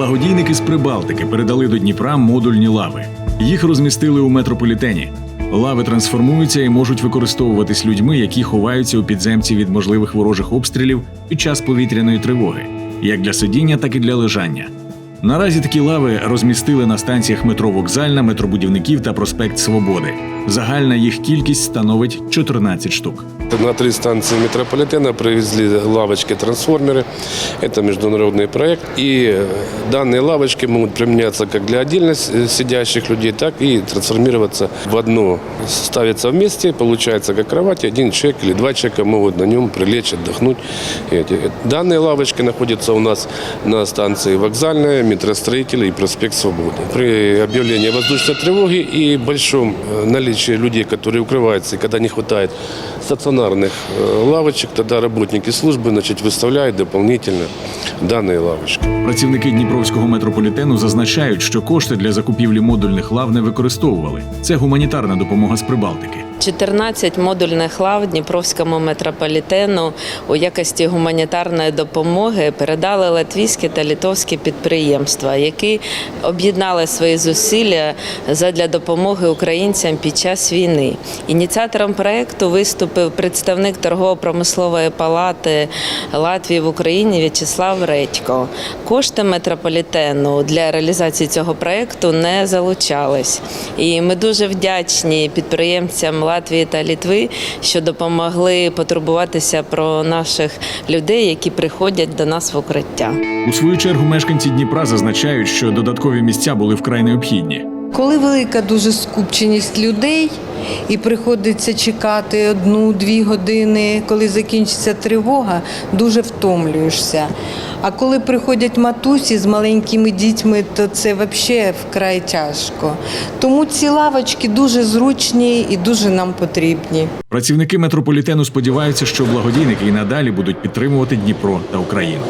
Благодійники з Прибалтики передали до Дніпра модульні лави. Їх розмістили у метрополітені. Лави трансформуються і можуть використовуватись людьми, які ховаються у підземці від можливих ворожих обстрілів під час повітряної тривоги, як для сидіння, так і для лежання. Наразі такі лави розмістили на станціях метро Вокзальна, метробудівників та проспект Свободи. Загальна їх кількість становить 14 штук. На три станции метрополитена привезли лавочки-трансформеры. Это международный проект. И э, данные лавочки могут применяться как для отдельно с- э, сидящих людей, так и трансформироваться в одно. Ставятся вместе, получается как кровать. Один человек или два человека могут на нем прилечь, отдохнуть. Эти- Данные лавочки находятся у нас на станции Вокзальная, метростроителей и проспект Свободы. При объявлении воздушной тревоги и большом э, наличии людей, которые укрываются, и когда не хватает стационарных э, лавочек, тогда работники службы значит, выставляют дополнительно данные лавочки. Працівники Дніпровського метрополітену зазначають, що кошти для закупівлі модульних лав не використовували. Це гуманітарна допомога з Прибалтики. 14 модульних лав Дніпровському метрополітену у якості гуманітарної допомоги передали латвійські та литовські підприємства, які об'єднали свої зусилля задля допомоги українцям під час війни. Ініціатором проекту виступив представник торгово-промислової палати Латвії в Україні В'ячеслав Редько. Кошти метрополітену для реалізації цього проекту не залучались. І ми дуже вдячні підприємцям Латвії та Літви, що допомогли потурбуватися про наших людей, які приходять до нас в укриття. У свою чергу мешканці Дніпра зазначають, що додаткові місця були вкрай необхідні. Коли велика дуже скупченість людей і приходиться чекати одну-дві години, коли закінчиться тривога, дуже втомлюєшся. А коли приходять матусі з маленькими дітьми, то це взагалі вкрай тяжко. Тому ці лавочки дуже зручні і дуже нам потрібні. Працівники метрополітену сподіваються, що благодійники і надалі будуть підтримувати Дніпро та Україну.